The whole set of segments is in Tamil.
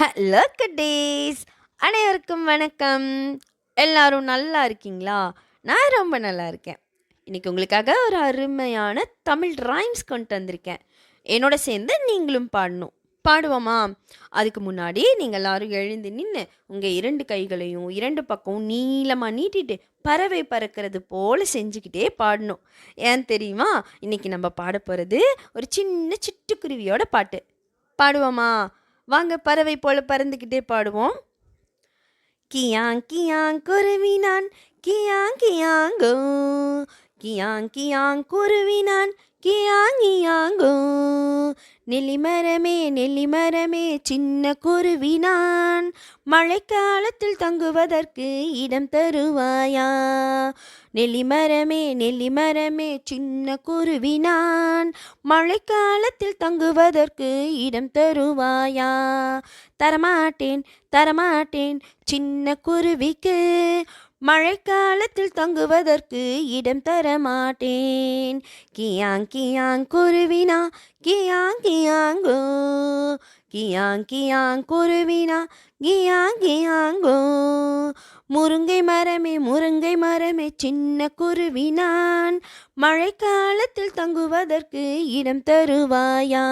ஹலோ குட்டீஸ் அனைவருக்கும் வணக்கம். எல்லாரும் நல்லா இருக்கீங்களா? நான் ரொம்ப நல்லா இருக்கேன். இன்னைக்கு உங்களுக்காக ஒரு அருமையான தமிழ் ரைம்ஸ் கொண்டு வந்திருக்கேன். என்னோட சேர்ந்து நீங்களும் பாடணும். பாடுவோமா? அதுக்கு முன்னாடி நீங்கள் எல்லாரும் எழுந்து நின்று உங்கள் இரண்டு கைகளையும் இரண்டு பக்கம் நீளமாக நீட்டிட்டு பறவை பறக்கிறது போல் செஞ்சுக்கிட்டே பாடணும். ஏன் தெரியுமா? இன்னைக்கு நம்ம பாட போகிறது ஒரு சின்ன சிட்டுக்குருவியோட பாட்டு. பாடுவோமா? வாங்க பறவை போல பறந்துக்கிட்டே பாடுவோம். கியாங் கியாங் குருவி நான் கியாங் கியாங்கோ. கியாங் கியாங் குருவி நான் கியாங்கியாங்கோ நெல்லிமரமே நெல்லிமரமே சின்ன குருவி நான் மழைக்காலத்தில் தங்குவதற்கு இடம் தருவாயா? நெல்லிமரமே நெல்லிமரமே சின்ன குருவி நான் மழைக்காலத்தில் தங்குவதற்கு இடம் தருவாயா? தரமாட்டேன் தரமாட்டேன் சின்ன குருவிக்கு. மழைக்காலத்தில் தங்குவதற்கு இடம் தர மாட்டேன். கியாங் கியாங் குருவினா கியாங் கியாங்கோ. கியாங் கியாங் குருவினா கியாங் கியாங்கோ. முருங்கை மரமே முருங்கை மரமே சின்ன குருவினான் மழைக்காலத்தில் தங்குவதற்கு இடம் தருவாயா?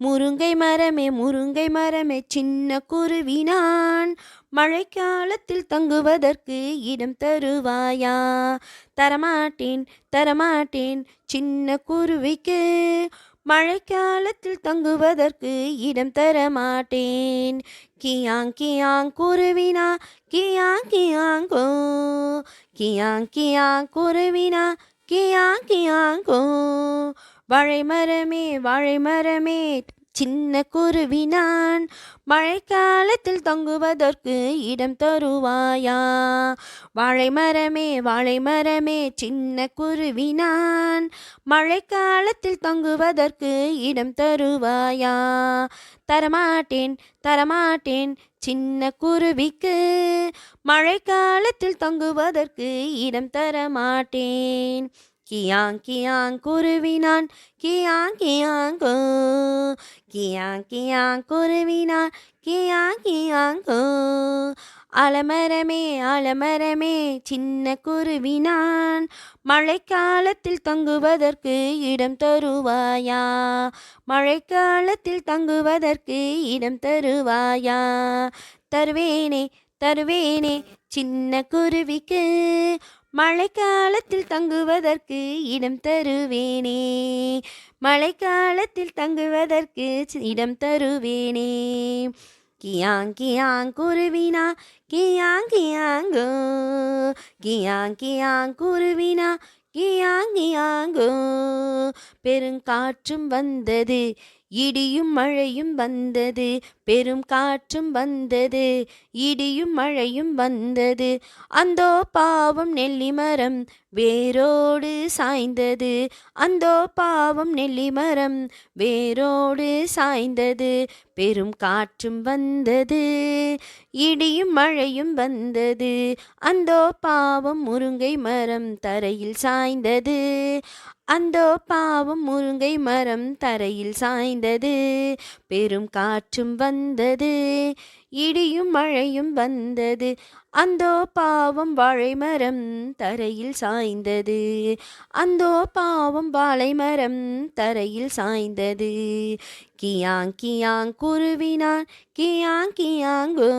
முருங்கை மரமே முருங்கை மரமே சின்ன குருவினான் மழைக்காலத்தில் தங்குவதற்கு இடம் தருவாயா? தரமாட்டேன் தரமாட்டேன் சின்ன குருவிக்கு. மழைக்காலத்தில் தங்குவதற்கு இடம் தரமாட்டேன். கியாங் கியாங் குருவினா கியாங் கியாங்கோ. கியாங் கியாங் குருவினா கியாங் கியாங்கோ. வாழை மரமே வாழை மரமே சின்ன குருவி நான் மழைக்காலத்தில் தங்குவதற்கு இடம் தருவாயா? வாழை மரமே வாழை மரமே சின்ன குருவி நான் மழைக்காலத்தில் தங்குவதற்கு இடம் தருவாயா? தரமாட்டேன் தரமாட்டேன் சின்ன குருவிக்கு. மழைக்காலத்தில் தங்குவதற்கு இடம் தரமாட்டேன். கியாங் கியாங் குருவினான் கியாங் கியாங் கியாங்கோ கியாங் கியாங் குருவினான் கியாங் கியாங் கியாங்கோ அலமரமே அலமரமே சின்ன குருவினான் மழைக்காலத்தில் தங்குவதற்கு இடம் தருவாயா? மழைக்காலத்தில் தங்குவதற்கு இடம் தருவாயா? தருவேனே தருவேனே சின்ன குருவிக்கு. மழைக்காலத்தில் தங்குவதற்கு இடம் தருவேனே. மழைக்காலத்தில் தங்குவதற்கு இடம் தருவேனே. கியாங் கியாங் குருவினா கியாங் கியாங்கோ. கியாங் கியாங் குருவினா கியாங் கியாங்கோ. பெருங்காற்றும் வந்தது இடியும் மழையும் வந்தது பெரும் காற்றும் வந்தது இடியும் மழையும் வந்தது. அந்தோ பாவம் நெல்லி மரம் வேரோடு சாய்ந்தது. அந்தோ பாவம் நெல்லி மரம் வேரோடு சாய்ந்தது. பெரும் காற்றும் வந்தது இடியும் மழையும் வந்தது. அந்தோ பாவம் முருங்கை மரம் தரையில் சாய்ந்தது. அந்தோ பாவம் முருங்கை மரம் தரையில் சாய்ந்தது. பெரும் காற்றும் வந்தது. இடியும் மழையும் வந்தது. அந்தோ பாவம் வாழைமரம் தரையில் சாய்ந்தது. அந்தோ பாவம் வாழைமரம் தரையில் சாய்ந்தது. கியாங் கியாங் குருவினான் கியாங் கியாங்கோ.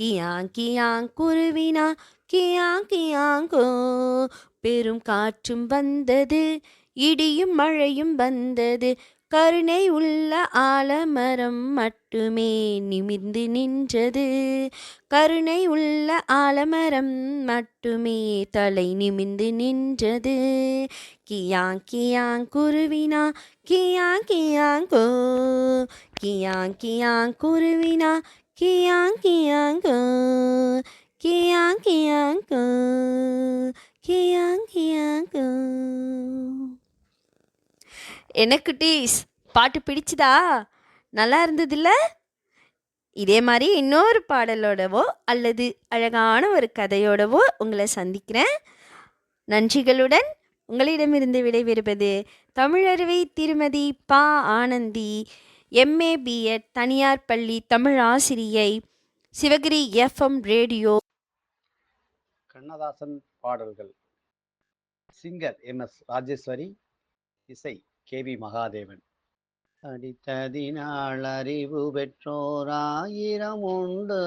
கியாங் கியாங் குருவினா கியாங் கியாங்கோ. பெரும் காற்றும் வந்தது இடியும் மழையும் வந்தது. கருணை உள்ள ஆலமரம் மட்டுமே நிமிர்ந்து நின்றது. கருணை உள்ள ஆலமரம் மட்டுமே தலை நிமிர்ந்து நின்றது. கியாங் கியாங் குருவினா கியாங் கியாங்கோ. கியாங் கியாங் குருவினா கியாங் கியாங்கோ கியாங் கியாங்கோ கியாங் கியாங்கோ எனக்கு டீஸ் பாட்டு பிடிச்சதா? நல்லா இருந்ததில்ல? இதே மாதிரி இன்னொரு பாடலோடவோ அல்லது அழகான ஒரு கதையோடவோ உங்களை சந்திக்கிறேன். நன்றிகளுடன் உங்களிடமிருந்து விடைபெறுவது தமிழருவை திருமதி பா. ஆனந்தி. எம்ஏ பிஎட் தனியார் பள்ளி தமிழ் ஆசிரியை சிவகிரி எஃப்எம் ரேடியோ. கண்ணதாசன் பாடல்கள். சிங்கர் எம் எஸ் ராஜேஸ்வரி இசை கே வி மகாதேவன். படித்ததினால் அறிவு பெற்றோர் ஆயிரம் உண்டு.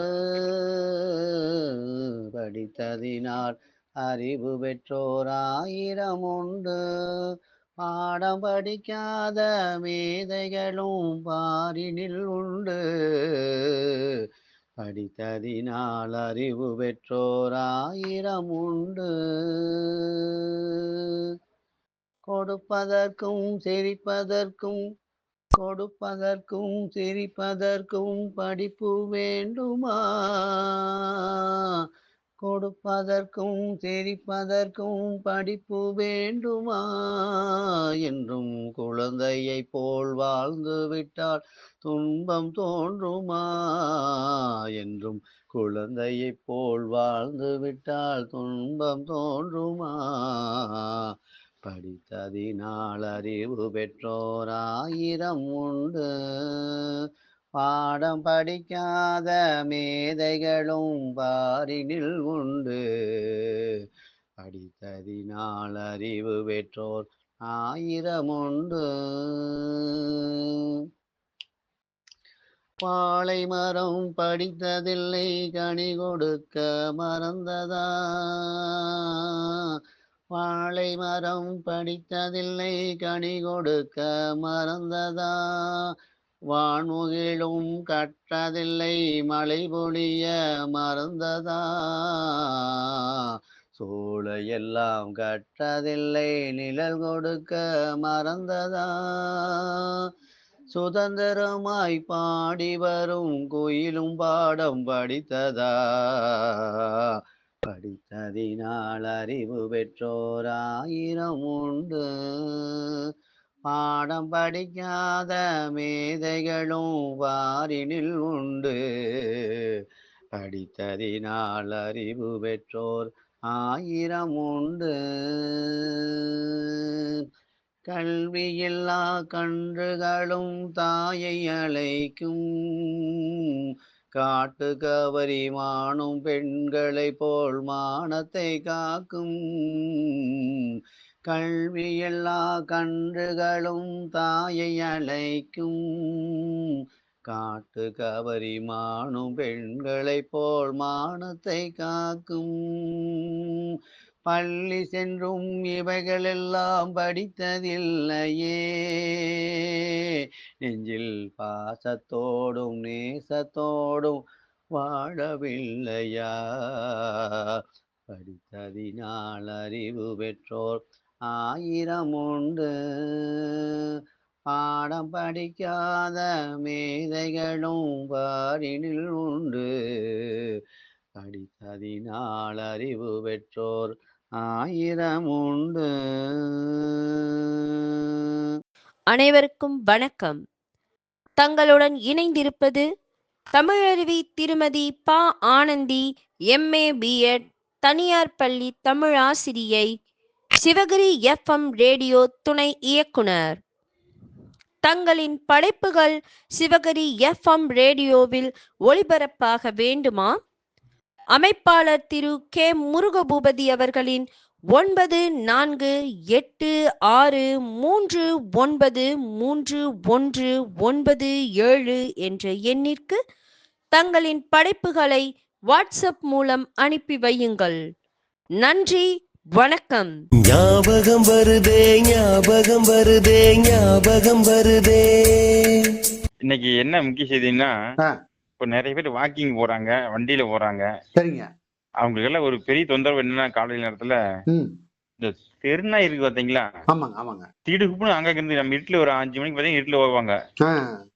படித்ததினால் அறிவு பெற்றோர் ஆயிரம் உண்டு. பாடம் படிக்காத மேதைகளும் பாரினில் உண்டு. படித்ததினால் அறிவு பெற்றோர் ஆயிரம் உண்டு. கொடுப்பதற்கும் சிரிப்பதற்கும் கொடுப்பதற்கும் சிரிப்பதற்கும் படிப்பு வேண்டுமா? கொடுப்பதற்கும் சிரிப்பதற்கும் படிப்பு வேண்டுமா? என்றும் குழந்தையை போல் வாழ்ந்து விட்டால் துன்பம் தோன்றுமா? என்றும் குழந்தையை போல் வாழ்ந்து விட்டால் துன்பம் தோன்றுமா? படித்ததினால் அறிவு பெற்றோர் ஆயிரம் உண்டு. பாடம் படிக்காத மேதைகளும் பாரினில் உண்டு. படித்ததினால் அறிவு பெற்றோர் ஆயிரம் உண்டு வாழை மரம் படித்ததில்லை கனி கொடுக்க மறந்ததா? வாழை மரம் படித்ததில்லை கனி கொடுக்க மறந்ததா? வான்முகிலும் கற்றதில்லை மழை பொழிய மறந்ததா? சூளையெல்லாம் கற்றதில்லை நிழல் கொடுக்க மறந்ததா? சுதந்திரமாய் பாடி வரும் கோயிலும் பாடம் படித்ததா? படித்ததினால் அறிவு பெற்றோர் ஆயிரம் உண்டு. பாடம் படிக்காத மேதைகளும் வாரினில் உண்டு. படித்ததினால் அறிவு பெற்றோர் ஆயிரம் உண்டு. கல்வியில்லா கன்றுகளும் தாயை அழைக்கும். காட்டு கவரி மானும் பெண்களை போல் மானத்தை காக்கும். கல்வி எல்லா கன்றுகளும் தாயை அழைக்கும். காட்டு கவரி மானும் பெண்களை போல் மானத்தை காக்கும். பள்ளி சென்றும் இவைகளெல்லாம் படித்ததில்லையே. நெஞ்சில் பாசத்தோடும் நேசத்தோடும் வாழவில்லையா? படித்ததினால் அறிவு பெற்றோர் ஆயிரம் உண்டு. பாடம் படிக்காத மேதைகளும் பாரினில் உண்டு. படித்ததினால் அறிவு பெற்றோர் ஆயிரம் உண்டு. அனைவருக்கும் வணக்கம். தங்களுடன் இணைந்திருப்பது தமிழருவி திருமதி ப. ஆனந்தி எம்ஏ பிஎட் தனியார் பள்ளி தமிழ் ஆசிரியை சிவகிரி எஃப்எம் ரேடியோ துணை இயக்குனர். தங்களின் படைப்புகள் சிவகிரி எஃப்எம் ரேடியோவில் ஒளிபரப்பாக வேண்டுமா? அமைப்பாளர் திரு கே. முருகபூபதி அவர்களின் ஒன்பது நான்கு எட்டு ஆறு மூன்று ஒன்பது மூன்று ஒன்று ஒன்பது ஏழு என்ற எண்ணிற்கு தங்களின் படைப்புகளை வாட்ஸ்அப் மூலம் அனுப்பி வையுங்கள். நன்றி. வணக்கம். ஞாபகம் வருதே ஞாபகம் வருதே ஞாபகம் வருதே. இன்னைக்கு என்ன முக்கிய செய்தின்னா. இப்போ நிறைய பேர் வாக்கிங் போறாங்க வண்டியில போறாங்க. சரிங்க. அவங்களுக்கு எல்லாம் ஒரு பெரிய தொந்தரவு என்னன்னா காலை நேரத்துல ம். இந்த தெருநாய் இருக்கு பாத்தீங்களா? ஆமாங்க ஆமாங்க. திடுக்குப்புன்னு அங்க இருந்து நம்ம இருட்டுல ஒரு அஞ்சு மணிக்கு பாத்தீங்கன்னா இருட்டுல வருவாங்க ஆ.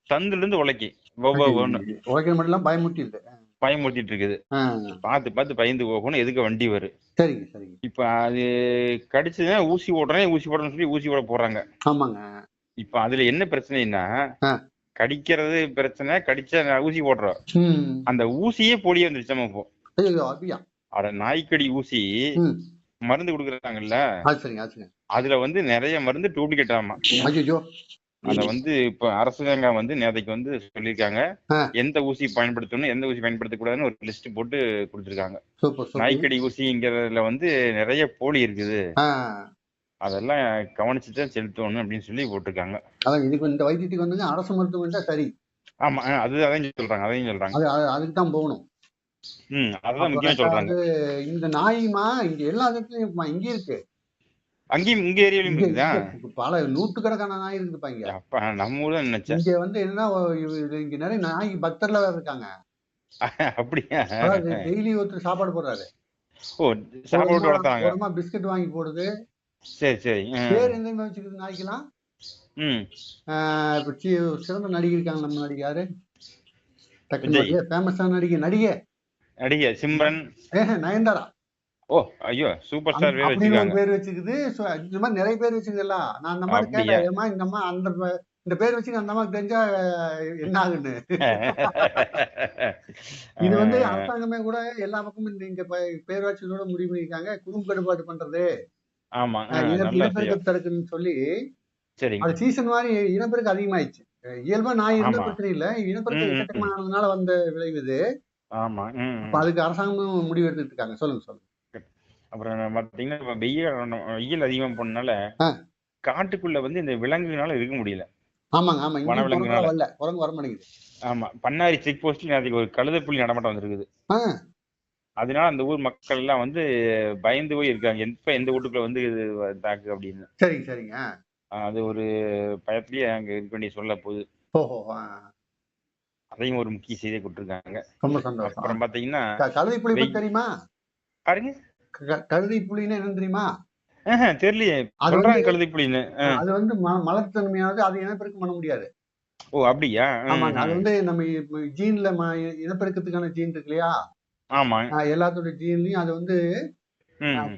சந்துல இருந்து உழைக்கி. ஒவ்வொன்னு உழைக்கிற மட்டும் பயமுட்டிடுது பயமுறுத்திட்டு இருக்குது. ஆ. பார்த்து பார்த்து பயந்து போகணும். எதுக்கு வண்டி வரும் சரிங்க சரிங்க. இப்ப அது கடிச்சதுன்னா ஊசி போடுறேன் ஊசி போடுறேன்னு சொல்லி ஊசி போட போடுறாங்க. ஆமாங்க. இப்ப அதுல என்ன பிரச்சனைன்னா. கடிக்கிறது பிரச்சனை கடிச்ச ஊசி போடுறோம். அந்த ஊசியே போலியே வந்துருச்சு நம்ம இப்போ. அட நாய்க்கடி ஊசி மருந்து கொடுக்குறாங்கல்ல. அதுல வந்து நிறைய மருந்து டூப்ளிகேட் ஆமா. அத வந்து இப்ப அரசாங்கம் வந்து நேதைக்கு வந்து சொல்லியிருக்காங்க. எந்த ஊசி பயன்படுத்தணும் எந்த ஊசி பயன்படுத்தக்கூடாதுன்னு ஒரு லிஸ்ட் போட்டு கொடுத்துருக்காங்க. நாய்க்கடி ஊசிங்கிறதுல வந்து நிறைய போலி இருக்குது. அதெல்லாம் கவனிச்சு தான் செலுத்தணும் அப்படின்னு சொல்லி போட்டிருக்காங்க. அதான் இதுக்கு இந்த வைத்தியத்துக்கு வந்துங்க அரசு மருத்துவம் சரி. ஆமா அது அதையும் சொல்றாங்க அதையும் சொல்றாங்க. அது அது- அதுக்கு தான் போகணும். ம் அதான் முக்கியம் சொல்றாங்க. இந்த நாய்மா இங்க எல்லா இடத்துலயும் இங்க இருக்கு. அங்கேயும் இங்க ஏரியாலையும் இருக்குதா பல நூற்றுக்கணக்கான நாய் இருக்குப்பா இங்க அப்ப நம்ம ஊர்ல நினைச்சேன் இங்க வந்து என்னன்னா இங்க நிறைய நாய் பக்தர்ல இருக்காங்க. அப்படியா? டெய்லி ஒருத்தர் சாப்பாடு போடுறாரு. ஓ சாப்பாடு வளர்த்தாங்க பிஸ்கட் வாங்கி போடுது. சரி சரி. பேர் எந்த மாதிரி வச்சுக்குது நாய்க்கெல்லாம்? ம். இப்ப சிறந்த நடிகை இருக்காங்க நம்ம நடிகை யாரு? விஜய். ஃபேமஸான நடிகை நடிகை. நடிகை சிம்ரன். நயன்தாரா? ஓ ஐயோ சூப்பர் ஸ்டார் வேற வச்சிருக்காங்க. பேர் வச்சுக்குது. So, இந்த மாதிரி நிறைய பேர் வச்சுக்குதுல்ல நான் அந்த மாதிரி? கேட்டேன் இந்த அம்மா அந்த இந்த பேர் வச்சு அந்த அம்மாக்கு தெரிஞ்சா என்ன ஆகுன்னு? இது வந்து அரசாங்கமே கூட எல்லா பக்கமும் இந்த இங்க பே- பேர் வச்சதோட முடிவு பண்ணிருக்காங்க குடும்ப கட்டுப்பாடு பண்றது. ஆமா இனப்பெருக்க தடுக்குன்னு சொல்லி அது சீசன் மாதிரி இனப்பெருக்கம் அதிகமாயிடுச்சு. இயல்பா இருந்தா ஆமா. பிரச்சனை இல்ல. ம். எக்கச்சக்கமானதுனால வந்த விளைவு இது. அதுக்கு அரசாங்கமும் முடிவு எடுத்துட்டு இருக்காங்க. சொல்லுங்க சொல்லுங்க. அப்புறம் பாத்தீங்கன்னா இப்ப வெயில் வெயில் அதிகமா போனனால. காட்டுக்குள்ள வந்து இந்த விலங்குனால இருக்க முடியல. ஆமாங்க ஆமா. வனவிலங்குனால. வரல. குரங்கு வர மாட்டேங்குது. ஆமா. பண்ணாரி செக் போஸ்ட்ல நேற்றுக்கு ஒரு கழுதைப்புலி நடமாட்டம் வந்திருக்குது. அதனால அந்த ஊர் மக்கள் எல்லாம் வந்து பயந்து போய் இருக்காங்க. எப்ப எந்த வீட்டுக்குள்ள வந்து இது தாக்கு அப்படின்னு. சரிங்க சரிங்க. அது ஒரு பயத்திலேயே அங்க இருக்க வேண்டிய சொல்ல போகுது. அதையும் ஒரு முக்கிய செய்தியை கொடுத்துருக்காங்க. ரொம்ப சந்தோஷம். அப்புறம் பாத்தீங்கன்னா கழுதை புலி வெய்- தெரியுமா? பாருங்க. கழுதை புலின்னு என்னன்னு தெரியுமா? தெரியலையே. சொல்றாங்க ஆ. அது வந்து ம- மலர்த்தன்மையானது அது இனப்பெருக்கம் பண்ண முடியாது. ஓ அப்படியா? ஆமாங்க. அது. வந்து நம்ம ஜீன்ல இனப்பெருக்கத்துக்கான ஜீன் இருக்கு இல்லையா? ஆமா. எல்லாத்தோட ஜீன்லயும் அது வந்து.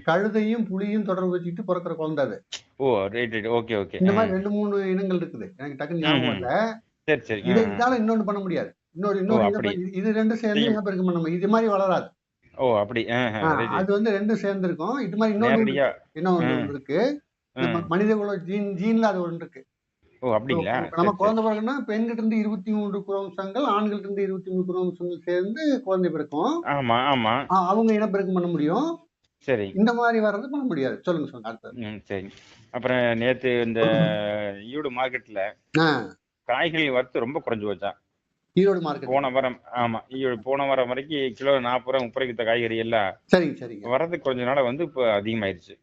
கழுதையும் புலியும் தொடர்பு வச்சுக்கிட்டு பிறக்கிற குழந்தை அது. Oh right right. Okay okay. இந்த மாதிரி ரெண்டு மூணு இனங்கள் இருக்குது. எனக்கு டக்குன்னு ஞாபகம். இல்ல சரி சரி. இது ம், ம். இதால இன்னொன்னு பண்ண முடியாது. இன்னொரு இன்னொரு இது ரெண்டும் சேர்ந்து. இனப்பெருக்கம் பண்ண முடியும் இது மாதிரி வளராது. ஓ அப்படி. அது வந்து ரெண்டும் சேர்ந்து இருக்கும் இது மாதிரி நேரடியா. இன்னொன்று இருக்கு மனித குல ஜீன் ஜீன்ல அது ஒன்று இருக்கு. ஓ அப்படிங்களா? நம்ம குழந்தை பிறகுன்னா பெண்கிட்ட இருந்து இருபத்தி மூன்று குரோமோசங்கள் ஆண்கிட்ட இருந்து இருபத்தி மூணு குரோமோசங்கள் சேர்ந்து குழந்தை பிறக்கும். ஆமா ஆமா. அவங்க இனப்பெருக்கம் பண்ண முடியும்? சரி. இந்த மாதிரி வர்றது பண்ண முடியாது. சொல்லுங்க சொல்லுங்க அடுத்தது. சரி. அப்புறம் நேத்து இந்த ஈரோடு மார்க்கெட்ல காய்கறி வரத்து ரொம்ப குறைஞ்சு போச்சான் ஈரோடு மார்க்கெட். போன வாரம் ஆமா ஈரோடு போன வாரம் வரைக்கும் கிலோ நாற்பது ரூபா முப்பது வித்த காய்கறி எல்லாம் சரிங்க சரிங்க. வரது கொஞ்ச வந்து இப்போ அதிகமாயிருச்சு.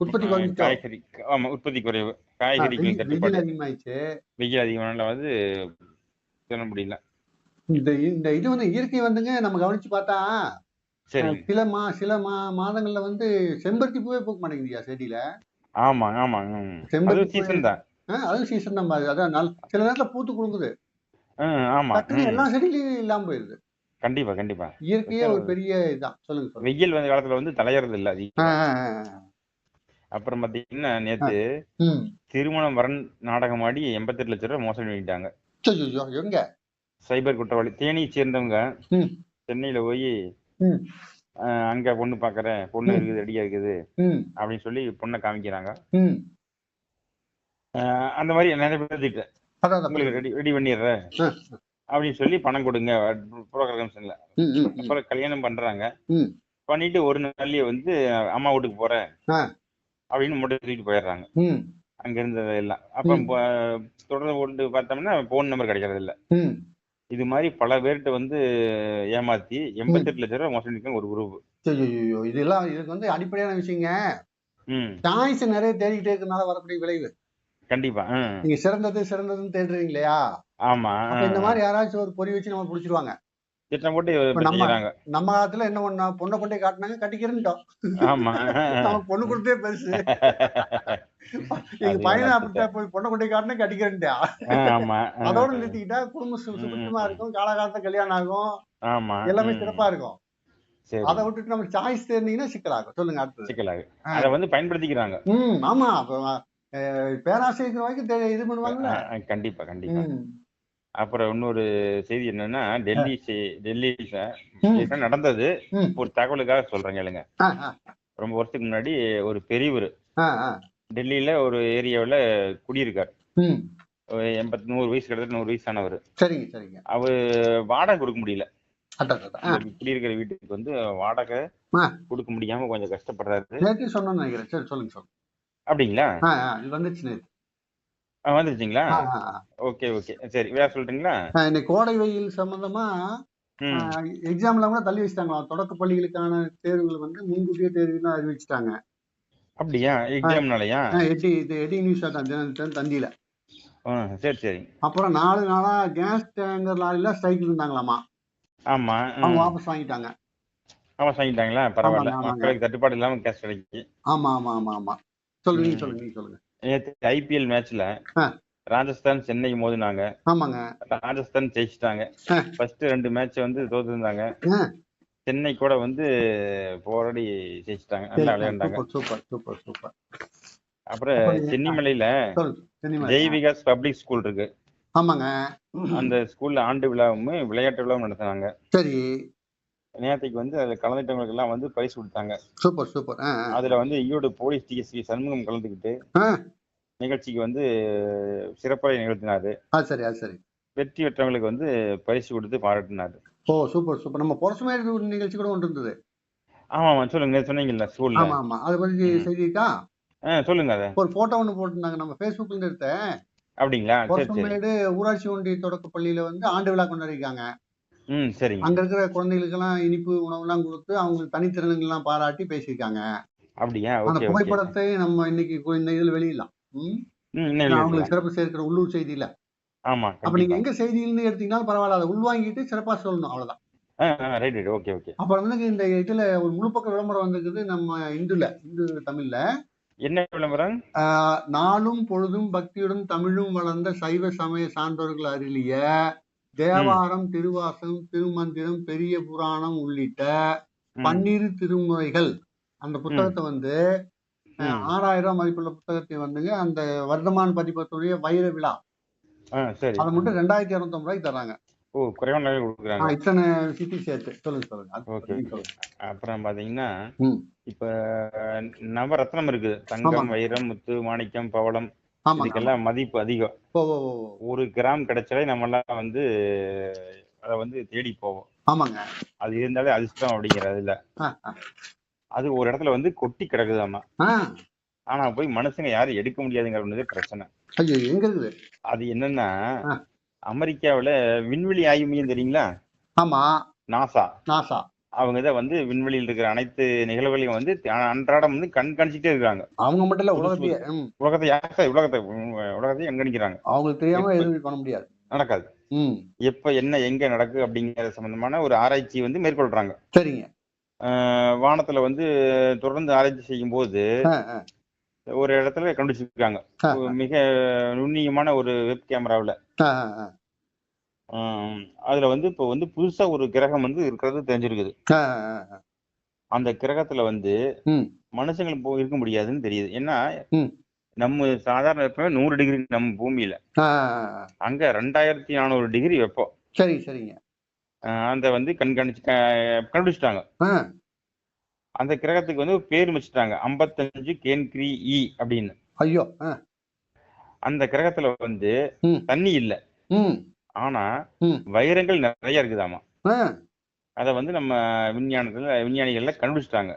உற்பத்தி காய்கறி ஆமா உற்பத்தி குறைவு. வெயில் தட்டுப்பாடு. அதிகமாயிடுச்சு. வெயில் அதிகமானால வந்து சொல்ல முடியல. இந்த இந்த இது வந்து இயற்கை வந்துங்க நம்ம கவனிச்சு பார்த்தா சரி சில மா சில மா மாதங்கள்ல வந்து செம்பருத்தி பூவே பூக்க மாட்டேங்குதுயா செடியில? ஆமா ஆமா செம்பருத்தி சீசன் தான். அதுவும் சீசன் பாரு. அதான் சில நேரத்துல பூத்து கொடுக்குது. எல்லா செடியிலையும் இல்லாம போயிருது. கண்டிப்பா கண்டிப்பா. இயற்கையே ஒரு பெரிய இதுதான் சொல்லுங்க வெயில் வந்த காலத்துல வந்து தலையறது இல்ல அதிகம். அப்புறம் பாத்தீங்கன்னா நேத்து திருமணம் வரன் நாடகம் ஆடி எண்பத்தெட்டு லட்சம் ரூபாய் மோசடி பண்ணிட்டாங்க எங்க? சைபர் குற்றவாளி தேனியை சேர்ந்தவங்க. சென்னையில போய். அங்க பொண்ணு பாக்குறேன் பொண்ணு. இருக்குது ரெடியா இருக்குது. அப்படின்னு சொல்லி பொண்ணை காமிக்கிறாங்க. அந்த மாதிரி நிறைய பேர் திட்டு அதான் அதான். உங்களுக்கு ரெடி ரெடி பண்ணிடுறேன். அப்படின்னு சொல்லி பணம் கொடுங்க புரோக்கர் கமிஷன்ல. அப்புறம் கல்யாணம் பண்றாங்க. பண்ணிட்டு ஒரு நாள்லயே வந்து அம்மா வீட்டுக்கு போறேன். அப்படின்னு தூக்கிட்டு போயிடுறாங்க. அங்க இருந்தது எல்லாம் அப்புறம் ம். ப- தொடர்ந்து கொண்டு பார்த்தோம்னா போன் நம்பர் கிடைக்கிறது இல்ல இது மாதிரி பல பேர்கிட்ட வந்து ஏமாத்தி எண்பத்தெட்டு லட்சம் ரூபாய் பண்ணிருக்காங்க ஒரு குரூப் இதெல்லாம் இதுக்கு வந்து அடிப்படையான விஷயங்க. சாய்ஸ் நிறைய தேடிக்கிட்டே இருக்கனால வரக்கூடிய விளைவு. கண்டிப்பா நீங்க சிறந்தது சிறந்ததுன்னு தேடுறீங்க இல்லையா ஆமா இந்த மாதிரி யாராச்சும் ஒரு பொறி வச்சு நம்ம பிடிச்சிருவாங்க. நம்ம- நம்ம காலத்துல என்ன பண்ணா பொண்ணை கொண்டே காட்டினாங்க கட்டிக்கிறேன்ட்டோம். ஆமா. நம்ம பொண்ணு கொடுத்தே பெருசு. எங்க பையனை அப்படித்தான் போய் பொண்ணை கொண்டே காட்டினா கட்டிக்கிறேன்ட்டா. ஆமா அதோட நிறுத்திக்கிட்டா குடும்ப சு- ம், சுபிட்சமா ம். இருக்கும் காலகாலத்துல கல்யாணம் ஆகும். ஆமா எல்லாமே. சிறப்பா இருக்கும். சரி. அதை விட்டுட்டு நம்ம சாய்ஸ் தேர்ந்தீங்கன்னா சிக்கலாகும். சொல்லுங்க அடுத்தது. சிக்கலாகு ஆ. அத வந்து பயன்படுத்திக்கிறாங்க. ம் ஆமா. அப்ப அஹ், பேராசை இருக்கிற வரைக்கும் இது பண்ணுவாங்கல்ல ஆ, கண்டிப்பா. கண்டிப்பா. அப்புறம் இன்னொரு செய்தி என்னன்னா டெல்லி டெல்லி நடந்தது. ஒரு தகவலுக்காக சொல்றேன் கேளுங்க. ஆ, ஆ, ரொம்ப வருஷத்துக்கு முன்னாடி ஒரு பெரியவர். டெல்லியில ஒரு ஏரியாவில் குடியிருக்கார். எண்பத்தி நூறு வயசு கிட்டத்தட்ட நூறு வயசானவர் சரிங்க சரிங்க. அவர் வாடகை கொடுக்க முடியல. குடியிருக்கிற வீட்டுக்கு வந்து வாடகை. கொடுக்க முடியாம கொஞ்சம் கஷ்டப்படுறாரு. சொல்லுங்க சொல்லுங்க. அப்படிங்களா? வந்துச்சு நேற்று வந்துருச்சுங்களா. Okay okay. சரி வேற சொல்லட்டுங்களா? ஆ, இன்னைக்கு கோடை வெயில் சம்பந்தமா எக்ஸாம்லாம் கூட தள்ளி வச்சிட்டாங்களாம் தொடக்க பள்ளிகளுக்கான தேர்வுகள் வந்து முன்கூட்டியே தேர்வுன்னு அறிவிச்சிட்டாங்க. அப்படியா? எக்ஸாம்னாலயா எட்டி இது எட்டி நியூஸ் தான் தந்தியில. சரி சரி. அப்புறம் நாலு நாளா கேஸ் டேங்கர் லாரில ஸ்ட்ரைக் இருந்தாங்களாமா? ஆமா அவங்க. வாபஸ் வாங்கிட்டாங்க. ஆமா வாங்கிட்டாங்களா? பரவாயில்ல. மக்களுக்கு தட்டுப்பாடு இல்லாம கேஸ் கிடைக்கு ஆமா ஆமா ஆமா ஆமா. சொல்லுங்க. சொல்லுங்க சொல்லுங்க. நேற்று ஐபிஎல் மேட்ச்ல. ராஜஸ்தான் சென்னை மோதினாங்க. ஆமாங்க. ராஜஸ்தான் ஜெயிச்சிட்டாங்க. ஃபர்ஸ்ட் ரெண்டு மேட்ச் வந்து தோத்துருந்தாங்க. சென்னை கூட வந்து போராடி ஜெயிச்சிட்டாங்க. நல்லா விளையாண்டாங்க. சூப்பர் சூப்பர் சூப்பர் அப்புறம் சென்னிமலையில சொல்லுங்க cinema Jai Vikas public school இருக்கு. ஆமாங்க. அந்த ஸ்கூல்ல ஆண்டு விழாவும் விளையாட்டு விழாவும் நடத்தினாங்க. சரி. நேற்றுக்கு வந்து அதுல கலந்துட்டவங்களுக்கு எல்லாம் வந்து பரிசு கொடுத்தாங்க. Super super. அதுல வந்து ஈரோடு போலீஸ் டிஎஸ்பி சண்முகம் கலந்துக்கிட்டு. நிகழ்ச்சிக்கு வந்து சிறப்புரை நிகழ்த்தினாரு. சரி சரி. வெற்றி பெற்றவங்களுக்கு வந்து பரிசு கொடுத்து பாராட்டினாரு. Oh super super. நம்ம புரசமேடு ஒரு நிகழ்ச்சி கூட ஒன்று இருந்தது. ஆமா ஆமா. சொல்லுங்க சொன்னீங்கல்ல ஸ்கூல்ல. ஆமா ஆமா. அதை பத்தி ம். செய்தி இருக்கா ஆ சொல்லுங்க அத. ஒரு போட்டோ ஒன்று போட்டிருந்தாங்க. நம்ம ஃபேஸ்புக்ல இருந்து எடுத்த அப்படிங்களா? ஊராட்சி ஒன்றிய தொடக்க பள்ளியில வந்து ஆண்டு விழா கொண்டாடிருக்காங்க. சரிங்க. அங்க இருக்கிற குழந்தைகளுக்கெல்லாம் இனிப்பு உணவுலாம் கொடுத்து அவங்க தனித்திறனுங்கள்லாம் பாராட்டி பேசியிருக்காங்க. அப்படியா? அந்த புகைப்படத்தை நம்ம இன்னைக்கு இந்த இதுல வெளியிடலாம். அவங்களுக்கு. சிறப்பு சேர்க்கிற உள்ளூர் செய்தியில. ஆமா அப்ப நீங்க எங்க செய்தியிலிருந்து எடுத்தீங்கன்னாலும் பரவாயில்ல. அதை உள்வாங்கிட்டு சிறப்பா சொல்லணும் அவ்வளவுதான். Okay okay. அப்புறம் வந்து இந்த இதுல ஒரு முழுப்பக்க விளம்பரம் வந்திருக்குது நம்ம இந்துல இந்து தமிழ்ல. என்ன விளம்பரம்? நாளும் பொழுதும் பக்தியுடன் தமிழும் வளர்ந்த சைவ சமய சான்றோர்கள் அருளிய தேவாரம் திருவாசகம் திருமந்திரம் பெரிய புராணம் உள்ளிட்ட பன்னிரு திருமுறைகள். அந்த புத்தகத்தை வந்து. ஆறாயிரம் ரூபாய் மதிப்புள்ள புத்தகத்தை வந்துங்க அந்த வர்த்தமான் பதிப்பத்துடைய வைர விழா. அதை மட்டும் ரெண்டாயிரத்தி இரநூத்தம்பது ரூபாய்க்கு தராங்க ஓ குறைவான கொடுக்குறாங்க. இத்தனை சிட்டி சேர்த்து. சொல்லுங்க சொல்லுங்க. அப்புறம் பாத்தீங்கன்னா. இப்ப நவரத்னம் இருக்குது. தங்கம். வைரம் முத்து மாணிக்கம் பவளம். இதுக்கெல்லாம் மதிப்பு அதிகம். ஒரு கிராம் கிடைச்சாலே நம்ம எல்லாம் வந்து அதை வந்து தேடி போவோம். ஆமாங்க. அது இருந்தாலே அதிர்ஷ்டம் அப்படிங்கிறதுல. அது ஒரு இடத்துல வந்து கொட்டி கிடக்குதாமா. ஆ. ஆனா போய் மனுஷங்க யாரும் எடுக்க முடியாதுங்கிறது பிரச்சனை. அது என்னன்னா. அமெரிக்காவுல விண்வெளி ஆய்வு மையம் தெரியுங்களா? ஆமா. நாசா. நாசா. அவங்க தான் வந்து விண்வெளியில் இருக்கிற அனைத்து நிகழ்வுகளையும் வந்து அன்றாடம் வந்து கண்காணிச்சுட்டே இருக்காங்க. அவங்க மட்டும் இல்ல உலகத்தையே உலகத்தை யார் உலகத்தை உலகத்தையும் கண்காணிக்கிறாங்க. அவங்களுக்கு தெரியாம எதுவும் பண்ண முடியாது. நடக்காது. எப்ப என்ன எங்க நடக்கு அப்படிங்கிற சம்பந்தமான ஒரு ஆராய்ச்சி வந்து மேற்கொள்றாங்க. சரிங்க. வானத்துல வந்து தொடர்ந்து ஆராய்ச்சி செய்யும் போது ஒரு இடத்துல கண்டுபிடிச்சிருக்காங்க. மிக நுண்ணியமான ஒரு வெப் கேமராவில் அதுல வந்து இப்போ வந்து புதுசா ஒரு கிரகம் வந்து இருக்கிறது தெரிஞ்சிருக்குது. அந்த கிரகத்துல வந்து ம். மனுஷங்களுக்கு போ இருக்க முடியாதுன்னு தெரியுது. ஏன்னா. நம்ம சாதாரண வெப்பம் நூறு டிகிரி நம்ம பூமியில. அங்க ரெண்டாயிரத்தி நானூறு டிகிரி வெப்பம். சரி சரிங்க. அந்த வந்து கண்காணிச்சு கண்டுபிடிச்சிட்டாங்க. அந்த கிரகத்துக்கு வந்து பேர் வச்சுட்டாங்க. ஐம்பத்தஞ்சு கேன்கிரி இ அப்படின்னு. ஐயோ அந்த கிரகத்துல வந்து. தண்ணி இல்ல. ஆனா. வைரங்கள் நிறைய இருக்குதாமா? அத வந்து நம்ம விஞ்ஞானத்துல விஞ்ஞானிகள்ல கண்டுபிடிச்சிட்டாங்க.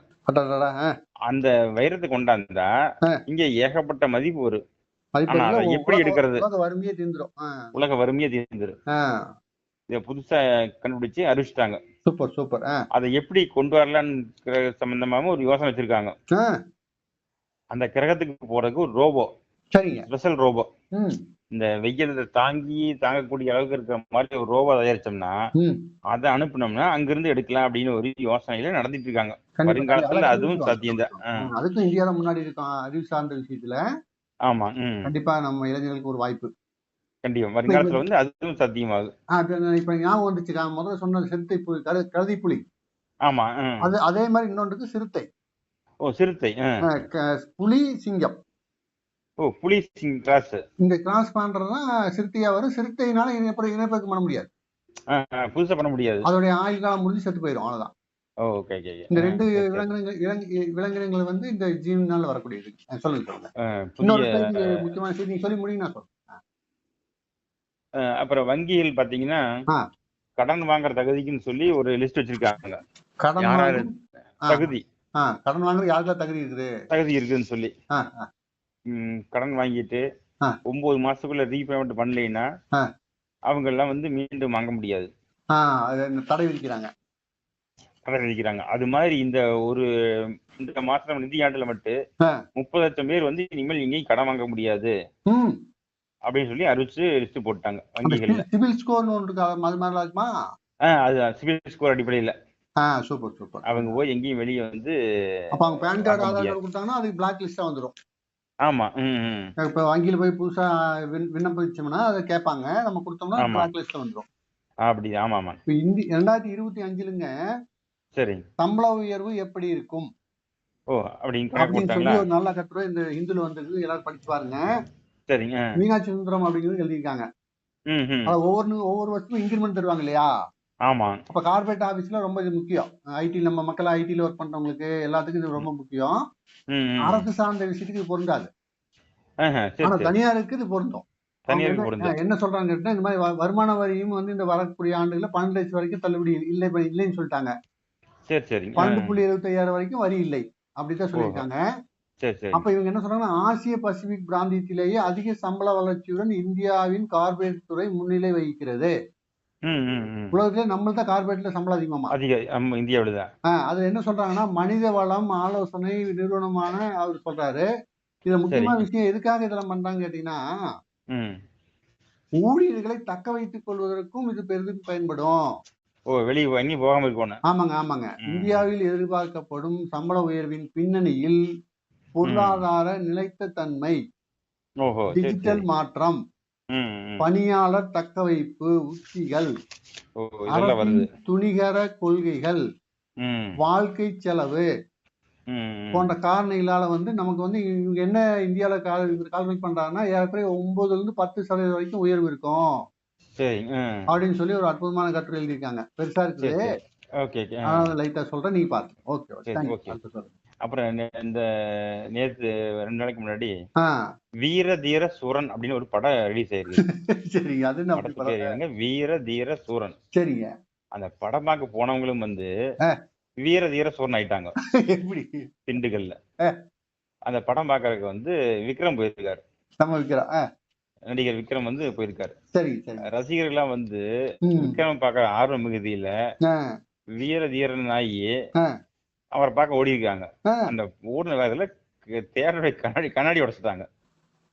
அந்த வைரத்தை கொண்டாந்தா. இங்க ஏகப்பட்ட மதிப்பு வரும். எப்படி எடுக்கிறது? வறுமையே தீந்துரும் ஆ, உலக வறுமையே தீர்ந்துரும். இதை புதுசா கண்டுபிடிச்சு அறிவிச்சிட்டாங்க. சூப்பர் சூப்பர் அதை எப்படி கொண்டு வரலான்னு சம்பந்தமாவும் ஒரு யோசனை வச்சிருக்காங்க. அந்த கிரகத்துக்கு போறதுக்கு ஒரு ரோபோ. சரிங்க. Special robot. இந்த வெயிலத்தை தாங்கி தாங்கக்கூடிய அளவுக்கு இருக்கிற மாதிரி ஒரு ரோபோ தயாரிச்சோம்னா அதை அனுப்புனோம்னா அங்கிருந்து எடுக்கலாம் அப்படின்னு ஒரு யோசனையில நடந்துட்டு இருக்காங்க. வருங்காலத்துல. அதுவும் சாத்தியம்தான் ஆ, ம், அதுக்கும் இந்தியா தான் முன்னாடி இருக்கோம் அறிவு சார்ந்த விஷயத்துல ஆமா கண்டிப்பா நம்ம இளைஞர்களுக்கு ஒரு வாய்ப்பு. கண்டிப்பா. வருங்காலத்துல வந்து அதுவும் சாத்தியமாகும் இப்ப ஞாபகம் வந்துச்சு நான் முதல்ல சொன்ன சிறுத்தை புலி கழுதை புலி. ஆமா. அது அதே மாதிரி இன்னொன்றுக்கு சிறுத்தை. ஓ சிறுத்தை புலி சிங்கம். ஓ புலி கிளாஸ் இந்த கிராஸ் பண்றதுதான் சிறுத்தையா வரும். சிறுத்தையினால இனப்பெரு இனப்பெருக்கம் பண்ண முடியாது. புதுசா பண்ண முடியாது. அதோடைய ஆயுள் காலம் முடிஞ்சு செத்து போயிடும் அவ்வளவுதான். ஓகே இந்த ரெண்டு விலங்கினங்கள் விலங்கினங்கள் வந்து இந்த ஜீவனால வரக்கூடியது. சொல்லுங்க சொல்லுங்க. முக்கியமான செய்தி சொல்லி முடியும் நான் சொல்றேன். அப்புறம் வங்கிகள் பாத்தீங்கன்னா. கடன் வாங்குற தகுதிக்குன்னு சொல்லி ஒரு லிஸ்ட் வச்சிருக்காங்க. கடன் தகுதி. கடன் வாங்குறது யாருக்கெல்லாம் தகுதி இருக்குது? தகுதி இருக்குன்னு சொல்லி. கடன் வாங்கிட்டு. ஒன்பது மாசத்துக்குள்ள ரீபேமெண்ட் பண்ணலைன்னா. அவங்க எல்லாம் வந்து மீண்டும் வாங்க முடியாது. தடை விதிக்கிறாங்க. கடன் அளிக்கிறாங்க அது மாதிரி இந்த ஒரு இந்த மாசம் நிதியாண்டுல மட்டும். முப்பது லட்சம் பேர் வந்து இனிமேல் எங்கேயும் கடன் வாங்க முடியாது. அப்படின்னு சொல்லி அறிவிச்சு லிஸ்ட் போட்டாங்க அந்த வங்கிகள்ல. சிவில் ஸ்கோர்னு ஒன்று அது சிவில் ஸ்கோர் அடிப்படையில. Super super. அவங்க போய் எங்கேயும் வெளியே வந்து அப்ப அவங்க பேன் கார்டு ஆதார். கார்டு கொடுத்தாங்கன்னா அது பிளாக் லிஸ்டா வந்துடும் ஆமா ம் ம். இப்ப வங்கியில போய் புதுசா விண்- விண்ணப்பிச்சோம்னா அதை கேட்பாங்க. நம்ம கொடுத்தோம்னா ஆமா. பிளாக் லிஸ்ட்ல வந்துடும் அப்படி ஆமா ஆமா. இப்ப இந்தி ரெண்டாயிரத்தி இருபத்தி அஞ்சுலங்க சரி சம்பள உயர்வு எப்படி இருக்கும்? ஓ அப்படின்னு கணக்கு அப்படின்னு சொல்லி போட்டாங்களா? ஒரு நல்ல கட்டுரை இந்த இந்துல வந்திருக்கு எல்லாரும் படிச்சு பாருங்க. சரிங்க. ஆ. மீனாட்சி சுந்தரம் அப்படிங்கிறது எழுதியிருக்காங்க. ம் ம். அது ஒவ்வொரு ஒவ்வொரு வருஷமும் இன்கிரிமெண்ட் தருவாங்க இல்லையா? ஆமா. அப்ப கார்பரேட் ஆபீஸ்ல ரொம்ப இது முக்கியம். ஐடி நம்ம மக்கள் ஐடில ஒர்க் பண்றவங்களுக்கு எல்லாத்துக்கும் இது ரொம்ப முக்கியம். அரசு சார்ந்த விஷயத்துக்கு இது பொருந்தாது. சரி ஆனா சரி தனியாருக்கு இது பொருந்தும். என்ன- சொல்றாங்க கேட்டா இந்த மாதிரி வருமான வரியும் வந்து இந்த வரக்கூடிய ஆண்டுல பன்னெண்டு லட்சம் வரைக்கும் தள்ளுபடி இல்லை இல்லைன்னு சொல்லிட்டாங்க. சரி ஆ, பன்னெண்டு புள்ளி எழுபத்தி ஐயாயிரம் வரைக்கும் வரி இல்லை. அப்படித்தான் சொல்லியிருக்காங்க. சரி சரி. அப்ப இவங்க என்ன சொல்றாங்கன்னா ஆசிய பசிபிக் பிராந்தியத்திலேயே அதிக சம்பள வளர்ச்சியுடன் இந்தியாவின் கார்பரேட் துறை முன்னிலை வகிக்கிறது. உலகத்திலே நம்மள்தான் கார்பரேட்ல சம்பளம் அதிகமாமா அதிக இந்தியாவில தான் அது என்ன சொல்றாங்கன்னா மனித வளம் ஆலோசனை நிறுவனமான அவர் சொல்றாரு. இதுல முக்கியமான. விஷயம் எதுக்காக இதெல்லாம் பண்றாங்க கேட்டீங்கன்னா ஊழியர்களை தக்க வைத்துக் கொள்வதற்கும் இது பெரிதும் பயன்படும். ஓ வெளியே வங்கி போகாம இருக்கணும் ஆமாங்க ஆமாங்க. இந்தியாவில் எதிர்பார்க்கப்படும் சம்பள உயர்வின் பின்னணியில் பொருளாதார நிலைத்த தன்மை. டிஜிட்டல் மாற்றம். பணியாளர் உத்திகள். இதெல்லாம் வருது. அரசின் துணிகர கொள்கைகள். வாழ்க்கை செலவு. போன்ற காரணிகளால வந்து நமக்கு வந்து இவங்க என்ன இந்தியாவில கால்குலேட் பண்றாங்கன்னா ஏறக்குறைய ஒன்பதுல இருந்து பத்து சதவீதம் வரைக்கும் உயர்வு இருக்கும். அப்படின்னு சொல்லி ஒரு அற்புதமான கட்டுரை எழுதியிருக்காங்க. பெருசா இருக்குது. லைட்டா சொல்றேன் நீங்க பாருங்க ஓகே. ஓகே. அப்புறம் இந்த நேத்து ரெண்டு நாளைக்கு முன்னாடி வீர தீர சூரன் அப்படின்னு ஒரு படம் ரிலீஸ் ஆயிருக்கு. சரிங்க. அது என்ன வீர தீர சூரன். சரிங்க. அந்த படம் பார்க்க போனவங்களும் வந்து. வீர தீர சூரன் ஆயிட்டாங்க. எப்படி? திண்டுக்கல்ல. அந்த படம் பார்க்கறதுக்கு வந்து விக்ரம் போயிருக்காரு. நம்ம வைக்கிறோம் ஆ, நடிகர் விக்ரம் வந்து போயிருக்காரு. சரி ரசிகர்கள்லாம் வந்து விக்ரம் பார்க்க ஆர்வம் மிகுதியில வீர தீரன் ஆகி. அவரை பார்க்க ஓடி இருக்காங்க. அந்த ஓடின வேகத்துல தேட்டருடைய கண்ணாடி கண்ணாடி உடைச்சிட்டாங்க.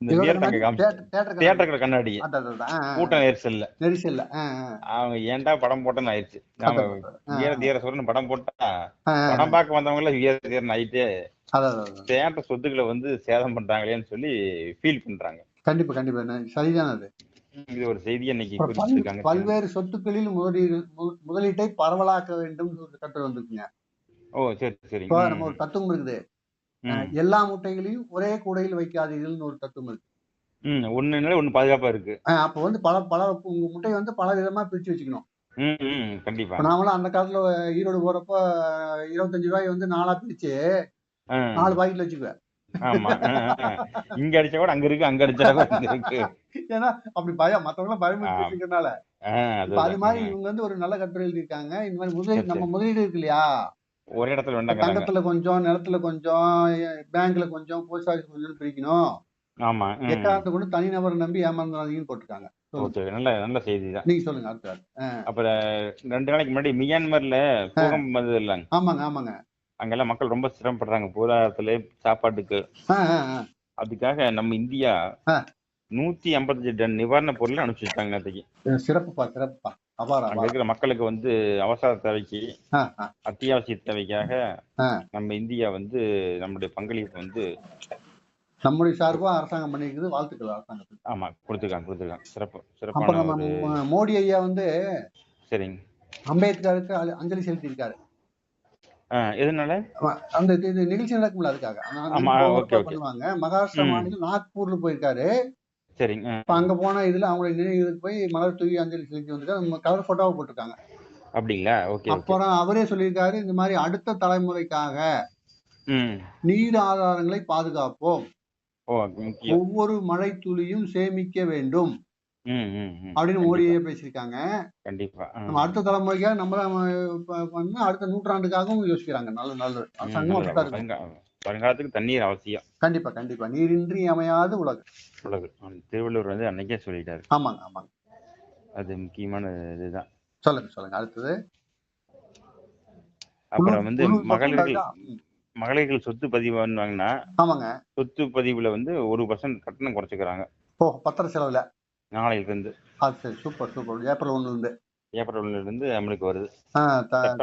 வீரத்தை கண்ணாடி, கூட்டம் நெரிசல்ல. நெரிசல்ல. அவங்க ஏன்டா படம் போட்டேன்னு ஆயிடுச்சு. நாம வீர தீர படம் போட்டா படம் பார்க்க வந்தவங்க எல்லாம் வீர தீரன் ஆயிட்டு. தேட்டர் சொத்துக்களை வந்து சேதம் பண்றாங்களேன்னு சொல்லி ஃபீல் பண்றாங்க. கண்டிப்பா கண்டிப்பா. சரிதான் அது. இது ஒரு செய்தி இன்னைக்கு பல்வேறு சொத்துக்களில் முதலீடு முதலீட்டை பரவலாக்க வேண்டும் ஒரு கட்டுரை வந்திருக்குங்க. ஓ சரி சரி இப்போ நம்ம ஒரு தத்துவம் இருக்குது. எல்லா முட்டைகளையும் ஒரே கூடையில் வைக்காதீர்கள்னு ஒரு தத்துவம் இருக்கு. ஒண்ணு ஒண்ணு பாதுகாப்பா இருக்கு. அப்போ வந்து பல பல உங்க முட்டையை வந்து பல விதமா பிரிச்சு வச்சுக்கணும். கண்டிப்பா. நாமெல்லாம் அந்த காலத்துல ஈரோடு போறப்ப இருபத்தஞ்சு ரூபாய் வந்து நாலா பிரிச்சு நாலு பாக்கெட்ல வச்சுக்குவேன். இங்க அடிச்சா கூட அங்க இருக்கு அங்க அடிச்சா கூட இங்க இருக்கு. ஏன்னா அப்படி பயம் மத்தவங்க எல்லாம் பயமுறுத்தி ஆ. வச்சுக்கிறதுனால. ஆ, இப்ப அது. மாதிரி. இவங்க வந்து ஒரு நல்ல கட்டுரை எழுதியிருக்காங்க இந்த மாதிரி முதலீடு நம்ம. முதலீடு இருக்கு இல்லையா? ஒரே இடத்துல வேண்டாங்கிறாங்க தங்கத்துல கொஞ்சம் நிலத்துல கொஞ்சம் பேங்க்ல கொஞ்சம் போஸ்ட் ஆஃபீஸ் கொஞ்சம் பிரிக்கணும். ஆமா. எக்காரணத்தை கொண்டு தனிநபரை நம்பி ஏமாந்தாதீங்கன்னு போட்டிருக்காங்க நல்ல நல்ல செய்தி தான். நீங்க சொல்லுங்க அடுத்த. அப்புறம் ரெண்டு நாளைக்கு முன்னாடி மியான்மர்ல பூகம்பம் வந்தது இல்ல ஆமாங்க ஆமாங்க. அங்கெல்லாம் மக்கள் ரொம்ப சிரமப்படுறாங்க பொருளாதாரத்துல சாப்பாட்டுக்கு. அதுக்காக நம்ம இந்தியா. நூத்தி ஐம்பத்தஞ்சு டன் நிவாரண பொருள் அனுப்பிச்சிருக்காங்க நேற்றுக்கு அஹ் சிறப்புப்பா சிறப்புப்பா. அங்க இருக்கிற மக்களுக்கு வந்து அவசர தேவைக்கு. அத்தியாவசிய தேவைக்காக. நம்ம இந்தியா வந்து நம்முடைய பங்களிப்பு வந்து நம்முடைய சார்பா அரசாங்கம் பண்ணியிருக்குது வாழ்த்துக்கள் அரசாங்கத்துக்கு ஆமா கொடுத்துருக்காங்க கொடுத்துருக்காங்க சிறப்பு மோ- மோடி ஐயா வந்து சரிங்க அம்பேத்கருக்கு அஞ்சலி செலுத்தி இருக்காரு ஆ, எதனால அந்த நிகழ்ச்சி நடக்கும்ல அதுக்காக. பண்ணுவாங்க மகாராஷ்டிரா. மாநிலம் நாக்பூர்ல போயிருக்காரு சரிங்க. இப்ப அங்க போன இதுல அவங்களுடைய நினைவுக்கு போய் மலர் தூவி அஞ்சலி செலுத்தி வந்திருக்காரு நம்ம கலர் போட்டோவை போட்டிருக்காங்க. அப்படிங்களா? ஓகே அப்புறம் அவரே சொல்லியிருக்காரு இந்த மாதிரி அடுத்த தலைமுறைக்காக நீர் ஆதாரங்களை பாதுகாப்போம். ஒவ்வொரு மழை துளியும் சேமிக்க வேண்டும். அப்படின்னு மோடியே பேசியிருக்காங்க. கண்டிப்பா. நம்ம அடுத்த தலைமுறைக்காக நம்ம பண்ணா அடுத்த நூற்றாண்டுக்காகவும் யோசிக்கிறாங்க. நல்ல நல்ல அரசாங்கம் வருங்காலத்துக்கு தண்ணீர் அவசியம். கண்டிப்பா கண்டிப்பா. நீரின்றி அமையாத உலகம். உலகு திருவள்ளுவர் வந்து அன்னைக்கே சொல்லிட்டாரு. ஆமாங்க ஆமாங்க. அது முக்கியமான இதுதான். சொல்லுங்க சொல்லுங்க. அடுத்தது. அப்புறம் வந்து மகளிர்கள். மகளிர்கள் சொத்து பதிவு வாங்கினாங்கன்னா ஆமாங்க. சொத்து பதிவுல வந்து ஒரு பர்சன்ட் கட்டணம் குறைச்சிக்கிறாங்க. ஓ பத்திர செலவுல. நாளையில இருந்து சரி சூப்பர் சூப்பர். ஏப்ரல் ஒண்ணுல இருந்து ஏப்ரல்ல இருந்து அமலுக்கு வருது.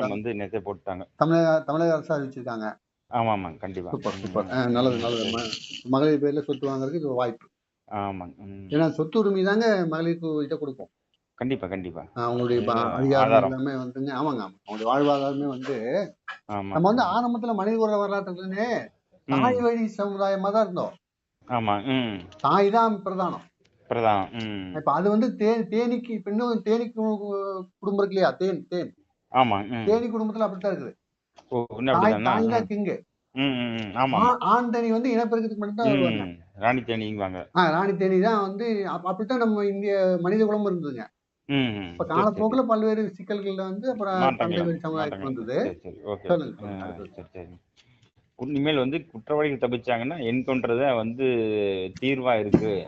வந்து நேற்றே போட்டுட்டாங்க. தமிழக தமிழக அரசு அறிவிச்சிருக்காங்க. ஆமா ஆமா கண்டிப்பா. Super super. ம், ஆ, நல்லது நல்லது. ம- மகளிர் பேர்ல சொத்து வாங்குறதுக்கு இது வாய்ப்பு. ஆமாங்க ம். ஏன்னா சொத்து உரிமை தாங்க மகளிருக்கு இதை கொடுக்கும். கண்டிப்பா கண்டிப்பா. ஆ, அவங்களுடைய ப- ஆ, அதிகாரம் ஆதாரம். எல்லாமே வந்துங்க ஆமாங்க ஆமா அவங்களுடைய வாழ்வாதாரமே வந்து ஆமா. நம்ம வந்து ஆரம்பத்துல மனித குல வரலாற்றுலனே ம், தாய் வழி சமுதாயமா தான் இருந்தோம். ஆமா ம். தாய் தான் பிரதானம். பிரதான் ம். இப்ப அது வந்து தே தேனீக்கு இப்ப இன்னும் தேனி கு- குடும்பம் இருக்கு இல்லையா? தேன் தேன். ஆமா ம். தேனி குடும்பத்துல அப்படித்தான் இருக்குது. தாய் கிங்கு. வந்து இனப்பெருக்கத்துக்கு மட்டும் ராணி தேனிங்குவாங்க. ராணி தேனி தான் வந்து அப்ப- அப்படித்தான் நம்ம இந்திய மனித குலம் இருந்ததுங்க. இப்ப. காலப்போக்குல பல்வேறு சிக்கல்கள்ல வந்து அப்புறம் சமுதாயத்துக்கு வந்தது. இனிமேல் வந்து குற்றவாளிகள் தப்பிச்சாங்கன்னா என்கவுண்டர் தான் வந்து தீர்வா இருக்கு.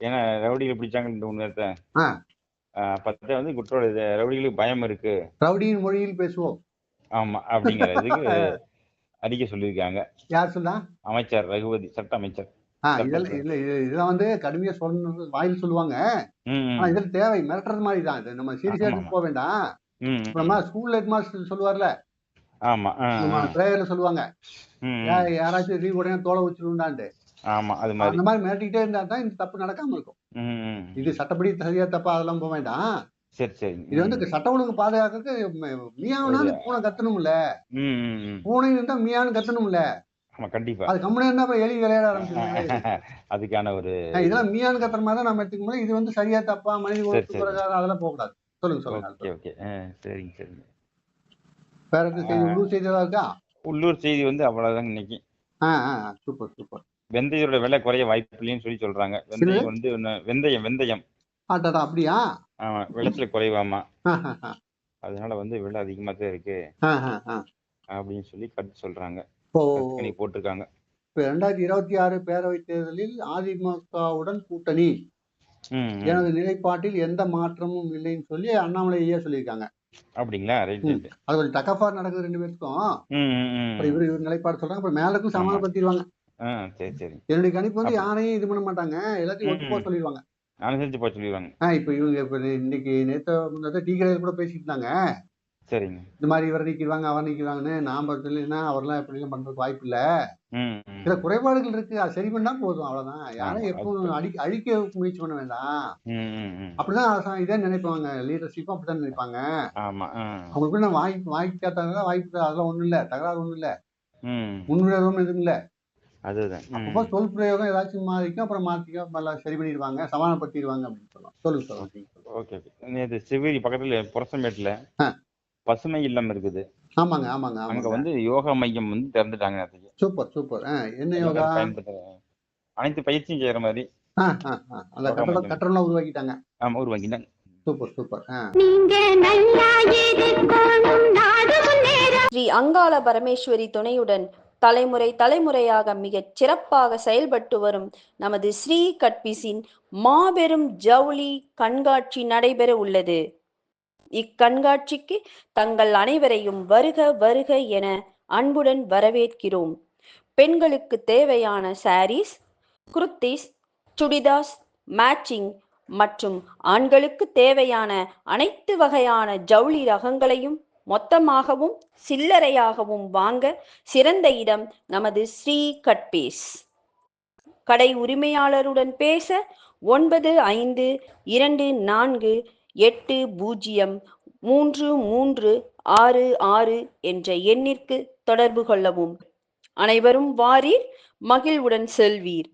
ஏன்னா ரவுடிகள் பிடிச்சாங்க இந்த உண்மையத்தை. பத்த வந்து குற்றவாளி ரவுடிகளுக்கு பயம் இருக்கு. ரவுடியின் மொழியில் பேசுவோம். ஆமா அப்படிங்கிற இதுக்கு அறிக்கை சொல்லியிருக்காங்க. யார் சொல்லா அமைச்சர் ரகுபதி சட்ட அமைச்சர். இதெல்லாம் இல்ல இது- இதெல்லாம் வந்து கடுமையா சொல்லணும் வாயில் சொல்லுவாங்க. ஆனா இதுல தேவை மிரட்டுறது மாதிரி தான் இது. நம்ம சீரியஸா எடுத்து. போக வேண்டாம். ம், இப்ப ம், நம்ம ஸ்கூல்ல ஹெட் மாஸ்டர் சொல்லுவார்ல? ஆமா. பிரேயர்ல சொல்லுவாங்க. யாராச்சும் லீவ் உடனே தோலை வச்சிருந்தான்ட்டு ஆமா அது மாதிரி. அந்த மாதிரி மிரட்டிக்கிட்டே இருந்தா தான் இந்த தப்பு நடக்காம இருக்கும். இது சட்டப்படி சரியா தப்பா அதெல்லாம் போக வேண்டாம். சரி சரி. இது வந்து சட்ட ஒழுங்கு பாதுகாக்கிறதுக்கு மியாவனாலும் பூனை கத்தணும்ல. பூனை இருந்தா மியான்னு கத்தணும்ல. கண்டிப்பா. அது கம்முனு இருந்தா எலி விளையாட ஆரம்பிச்சிருவாங்க அதுக்கான ஒரு இதெல்லாம் மியான்னு கத்துற மாதிரி தான் நம்ம எடுத்துக்கும் இது வந்து சரியா தப்பா மனித. பிரகாரம் அதெல்லாம் போக கூடாது. சொல்லுங்க சொல்லுங்க ஓகே சரிங்க சரிங்க. வேற எதுவும் செய்தி? உள்ளூர் செய்தி ஏதாவது இருக்கா? உள்ளூர் செய்தி வந்து அவ்வளவுதாங்க இன்னைக்கு. Super super. வெந்தயோட விலை குறைய வாய்ப்பு இல்லைன்னு சொல்லி சொல்றாங்க. வெந்தயம் வந்து வெந்தயம் வெந்தயம். அப்படியா? ஆமா விளைச்சல குறைவாமா. அதனால வந்து விலை அதிகமா தான் இருக்கு. அப்படின்னு சொல்லி கருத்து சொல்றாங்க. போட்டிருக்காங்க. இப்ப ரெண்டாயிரத்தி இருபத்தி ஆறு பேரவைத் தேர்தலில் அதிமுகவுடன் கூட்டணி. எனது நிலைப்பாட்டில் எந்த மாற்றமும் இல்லைன்னு சொல்லி அண்ணாமலை ஐயா சொல்லியிருக்காங்க. அப்படிங்களா? அது கொஞ்சம் டக்கஃபா நடக்குது ரெண்டு பேருக்கும் இவரு இவர் நிலைப்பாடு சொல்றாங்க. அப்புறம் மேலக்கும் சமாதானப்படுத்திடுவாங்க. ஆ சரி சரி. என்னுடைய கணிப்பு வந்து யாரையும் இது பண்ண மாட்டாங்க. எல்லாத்தையும் ஒட்டு போக. சொல்லிடுவாங்க. அனுசரிச்சு போக சொல்லிடுவாங்க. ஆ இப்ப இவங்க இப்ப இன்னைக்கு நேத்த முன்னாடி டீ கடையில் கூட பேசிட்டு இருந்தாங்க சரிங்க. இந்த மாதிரி இவரை நீக்கிடுவாங்க அவர் நீக்கிடுவாங்கன்னு நாம இல்லைன்னா அவர்லாம் எப்படிலாம் பண்றதுக்கு வாய்ப்பு இல்ல. சில குறைபாடுகள் இருக்கு. அது சரி பண்ணா போதும் அவ்வளவுதான். யாரும் எப்பவும் அடி அழிக்க முயற்சி பண்ண வேண்டாம். அப்படிதான் அரசாங்கம் இதே நினைப்பாங்க. லீடர்ஷிப்பும் அப்படிதான் நினைப்பாங்க. அவங்களுக்கு நான் வாய்ப்பு வாய்ப்பு கேட்டாங்க வாய்ப்பு அதெல்லாம் ஒண்ணும் இல்ல. தகராறு ஒண்ணும் இல்ல. முன்விரோதம் எதுவும் இல்ல. அதுதான். அப்போ சொல் பிரயோகம் ஏதாச்சும் மாறிக்கும் அப்புறம் மாத்திக்கும் எல்லாம் சரி பண்ணிடுவாங்க சமாதானப்படுத்திடுவாங்க அப்படின்னு சொல்லலாம் சொல்லுங்க சொல்லுங்க ஓகே ஓகே நேற்று சிவகிரி பக்கத்துல புரசம்பேட்டில் ஆ. பசுமை இல்லம் இருக்குது. ஆமாங்க ஆமாங்க அங்க வந்து யோகா மையம் வந்து திறந்துட்டாங்க சூப்பர் சூப்பர். என்ன யோகா? அனைத்து பயிற்சியும் செய்யற மாதிரி. கட்டடம்லாம் உருவாக்கிட்டாங்க. ஆமா உருவாக்கிட்டாங்க. Super super. ஆ. நீங்க நல்லா இருக்கணும் நாடு முன்னேற ஸ்ரீ அங்காள பரமேஸ்வரி துணையுடன் தலைமுறை தலைமுறையாக மிகச் சிறப்பாக செயல்பட்டு வரும் நமது ஸ்ரீ கட்பிஸின் மாபெரும் ஜவுளி கண்காட்சி நடைபெற உள்ளது. இக்கண்காட்சிக்கு தங்கள் அனைவரையும் வருக வருக என அன்புடன் வரவேற்கிறோம். பெண்களுக்கு தேவையான சாரீஸ் குர்த்திஸ் சுடிதாஸ் மேட்சிங் மற்றும் ஆண்களுக்கு தேவையான அனைத்து வகையான ஜவுளி ரகங்களையும் மொத்தமாகவும் சில்லறையாகவும் வாங்க சிறந்த இடம் நமது ஸ்ரீ கட்பேஸ். கடை உரிமையாளருடன் பேச ஒன்பது ஐந்து இரண்டு நான்கு எட்டு பூஜ்ஜியம் மூன்று மூன்று ஆறு ஆறு என்ற எண்ணிற்கு தொடர்பு கொள்ளவும். அனைவரும் வாரீர் மகிழ்வுடன் செல்வீர்.